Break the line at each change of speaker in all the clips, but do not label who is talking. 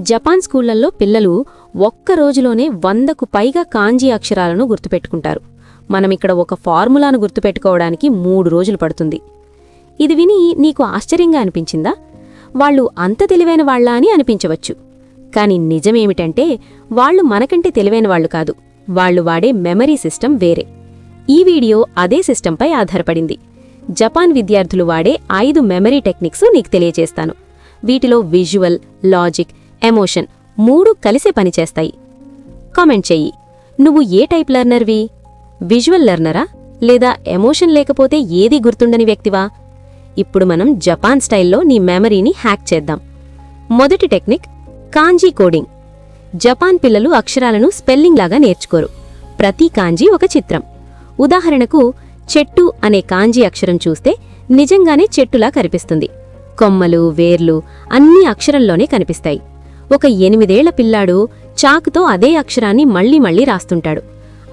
Japan స్కూళ్ళలో పిల్లలు ఒక్క రోజులోనే వందకు పైగా కాంజీ అక్షరాలను గుర్తుపెట్టుకుంటారు. మనమిక్కడ ఒక ఫార్ములాను గుర్తుపెట్టుకోవడానికి మూడు రోజులు పడుతుంది. ఇది విని నీకు ఆశ్చర్యంగా అనిపించిందా? వాళ్ళు అంత తెలివైన వాళ్ళా అని అనిపించవచ్చు. కాని నిజమేమిటంటే వాళ్ళు మనకంటే తెలివైన వాళ్ళు కాదు. వాళ్ళు వాడే మెమరీ సిస్టమ్ వేరే. ఈ వీడియో అదే సిస్టంపై ఆధారపడింది. జపాన్ విద్యార్థులు వాడే ఐదు మెమరీ టెక్నిక్స్ నీకు తెలియజేస్తాను. వీటిలో విజువల్ లాజిక్ ఎమోషన్ మూడు కలిసే పనిచేస్తాయి కామెంట్ చెయ్యి. నువ్వు ఏ టైప్ లెర్నర్వి? విజువల్ లెర్నరా? లేదా ఎమోషన్ లేకపోతే ఏది గుర్తుండని వ్యక్తివా? ఇప్పుడు మనం జపాన్ స్టైల్లో నీ మెమరీని హ్యాక్ చేద్దాం. మొదటి టెక్నిక్ కాంజీ కోడింగ్. జపాన్ పిల్లలు అక్షరాలను స్పెల్లింగ్ లాగా నేర్చుకోరు. ప్రతి కాంజీ ఒక చిత్రం. ఉదాహరణకు చెట్టు అనే కాంజీ అక్షరం చూస్తే నిజంగానే చెట్టులా కనిపిస్తుంది. కొమ్మలు వేర్లు అన్నీ అక్షరంలోనే కనిపిస్తాయి. ఒక ఎనిమిదేళ్ళ పిల్లాడు చాకుతో అదే అక్షరాన్ని మళ్ళీ మళ్ళీ రాస్తుంటాడు.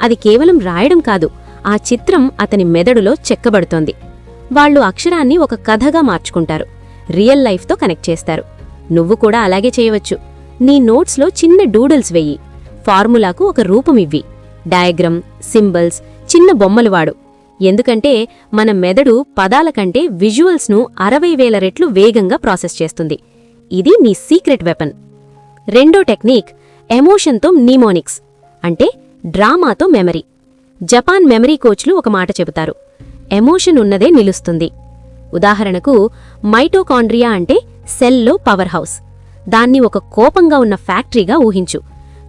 అది కేవలం రాయడం కాదు ఆ చిత్రం అతని మెదడులో చెక్కబడుతోంది. వాళ్ళు అక్షరాన్ని ఒక కథగా మార్చుకుంటారు రియల్ లైఫ్తో కనెక్ట్ చేస్తారు. నువ్వు కూడా అలాగే చేయవచ్చు. నీ నోట్స్లో చిన్న డూడల్స్ వెయ్యి ఫార్ములాకు ఒక రూపమివ్వి డయాగ్రమ్ సింబల్స్ చిన్న బొమ్మలు వాడు. ఎందుకంటే మన మెదడు పదాల కంటే విజువల్స్ను అరవై వేల రెట్లు వేగంగా ప్రాసెస్ చేస్తుంది. ఇది నీ సీక్రెట్ వెపన్. రెండో టెక్నిక్ ఎమోషన్తో నీమోనిక్స్ అంటే డ్రామాతో మెమరీ. జపాన్ మెమరీ కోచ్లు ఒక మాట చెబుతారు ఎమోషన్ ఉన్నదే నిలుస్తుంది. ఉదాహరణకు మైటోకాండ్రియా అంటే సెల్లో పవర్ హౌస్. దాన్ని ఒక కోపంగా ఉన్న ఫ్యాక్టరీగా ఊహించు.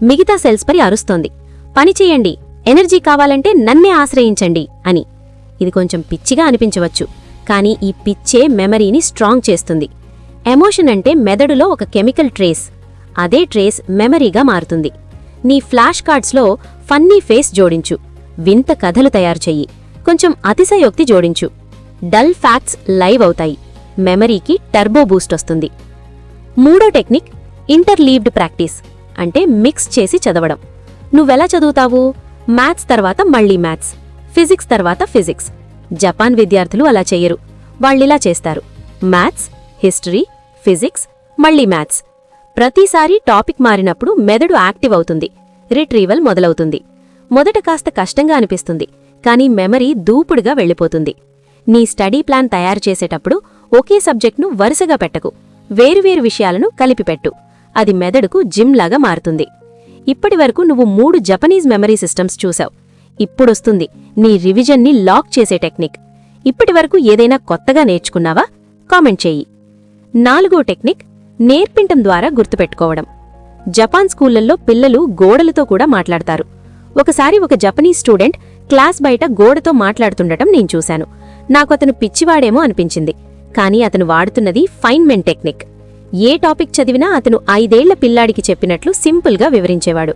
మిగతా సెల్స్ పరి అరుస్తోంది. పనిచేయండి ఎనర్జీ కావాలంటే నన్నే ఆశ్రయించండి అని. ఇది కొంచెం పిచ్చిగా అనిపించవచ్చు కానీ ఈ పిచ్చే మెమరీని స్ట్రాంగ్ చేస్తుంది. ఎమోషన్ అంటే మెదడులో ఒక కెమికల్ ట్రేస్. అదే ట్రేస్ మెమరీగా మారుతుంది. నీ ఫ్లాష్ కార్డ్స్లో ఫన్నీ ఫేస్ జోడించు. వింత కథలు తయారు చెయ్యి. కొంచెం అతిశయోక్తి జోడించు. డల్ ఫ్యాక్ట్స్ లైవ్ అవుతాయి. మెమరీకి టర్బో బూస్ట్ వస్తుంది. మూడో టెక్నిక్ ఇంటర్లీవ్డ్ ప్రాక్టీస్ అంటే మిక్స్ చేసి చదవడం. నువ్వెలా చదువుతావు? మ్యాథ్స్ తర్వాత మళ్ళీ మ్యాథ్స్ ఫిజిక్స్ తర్వాత ఫిజిక్స్. జపాన్ విద్యార్థులు అలా చెయ్యరు. వాళ్ళిలా చేస్తారు. మ్యాథ్స్ హిస్టరీ ఫిజిక్స్ మళ్ళీ మ్యాథ్స్. ప్రతిసారి టాపిక్ మారినప్పుడు మెదడు యాక్టివ్ అవుతుంది. రిట్రీవల్ మొదలవుతుంది. మొదట కాస్త కష్టంగా అనిపిస్తుంది కానీ మెమరీ దూపుడుగా వెళ్ళిపోతుంది. నీ స్టడీ ప్లాన్ తయారు చేసేటప్పుడు ఒకే సబ్జెక్ట్ను వరుసగా పెట్టకు. వేరువేరు విషయాలను కలిపిపెట్టు. అది మెదడుకు జిమ్లాగా మారుతుంది. ఇప్పటివరకు నువ్వు మూడు జపనీస్ మెమరీ సిస్టమ్స్ చూశావు. ఇప్పుడొస్తుంది నీ రివిజన్ని లాక్ చేసే టెక్నిక్. ఇప్పటివరకు ఏదైనా కొత్తగా నేర్చుకున్నావా? కామెంట్ చెయ్యి నాలుగో టెక్నిక్ నేర్పింటం ద్వారా గుర్తుపెట్టుకోవడం. జపాన్ స్కూళ్ళలో పిల్లలు గోడలతో కూడా మాట్లాడతారు. ఒకసారి ఒక జపనీస్ స్టూడెంట్ క్లాస్ బయట గోడతో మాట్లాడుతుండటం నేను చూశాను. నాకు అతను పిచ్చివాడేమో అనిపించింది. కానీ అతను వాడుతున్నది ఫైన్మెన్ టెక్నిక్. ఏ టాపిక్ చదివినా అతను ఐదేళ్ళ పిల్లాడికి చెప్పినట్లు సింపుల్గా వివరించేవాడు.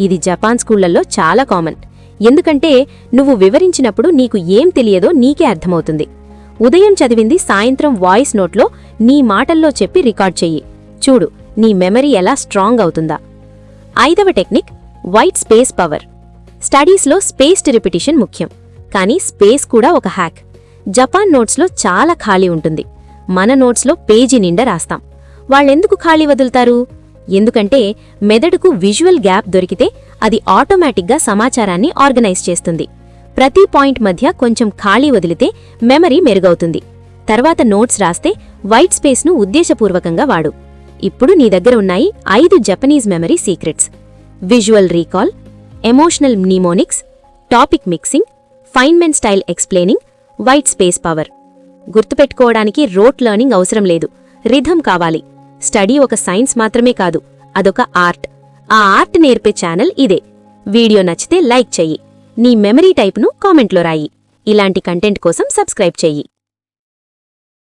ఇది జపాన్ స్కూళ్ళలో చాలా కామన్. ఎందుకంటే నువ్వు వివరించినప్పుడు నీకు ఏం తెలియదో నీకే అర్థమవుతుంది. ఉదయం చదివింది సాయంత్రం వాయిస్ నోట్లో నీ మాటల్లో చెప్పి రికార్డ్ చెయ్యి. చూడు నీ మెమరీ ఎలా స్ట్రాంగ్ అవుతుందా. ఐదవ టెక్నిక్ వైట్ స్పేస్ పవర్. స్టడీస్లో స్పేస్డ్ రిపిటిషన్ ముఖ్యం. కానీ స్పేస్ కూడా ఒక హ్యాక్. జపాన్ నోట్స్లో చాలా ఖాళీ ఉంటుంది. మన నోట్స్లో పేజీ నిండా రాస్తాం. వాళ్ళెందుకు ఖాళీ వదులుతారు? ఎందుకంటే మెదడుకు విజువల్ గ్యాప్ దొరికితే అది ఆటోమేటిక్గా సమాచారాన్ని ఆర్గనైజ్ చేస్తుంది. ప్రతి పాయింట్ మధ్య కొంచెం ఖాళీ వదిలితే మెమరీ మెరుగవుతుంది. తర్వాత నోట్స్ రాస్తే వైట్ స్పేస్ను ఉద్దేశపూర్వకంగా వాడు. ఇప్పుడు నీ దగ్గర ఉన్నాయి ఐదు Japanese memory secrets. Visual recall emotional mnemonics topic mixing Feynman style explaining white space power. గుర్తుపెట్టుకోవడానికి rote learning అవసరం లేదు. రిథం కావాలి. స్టడీ ఒక సైన్స్ మాత్రమే కాదు అదొక ఆర్ట్. ఆ ఆర్ట్ నేర్పే ఛానల్ ఇదే. వీడియో నచ్చితే లైక్ చెయ్యి. నీ మెమరీ టైప్ను కామెంట్లో రాయి. ఇలాంటి కంటెంట్ కోసం సబ్స్క్రైబ్ చెయ్యి.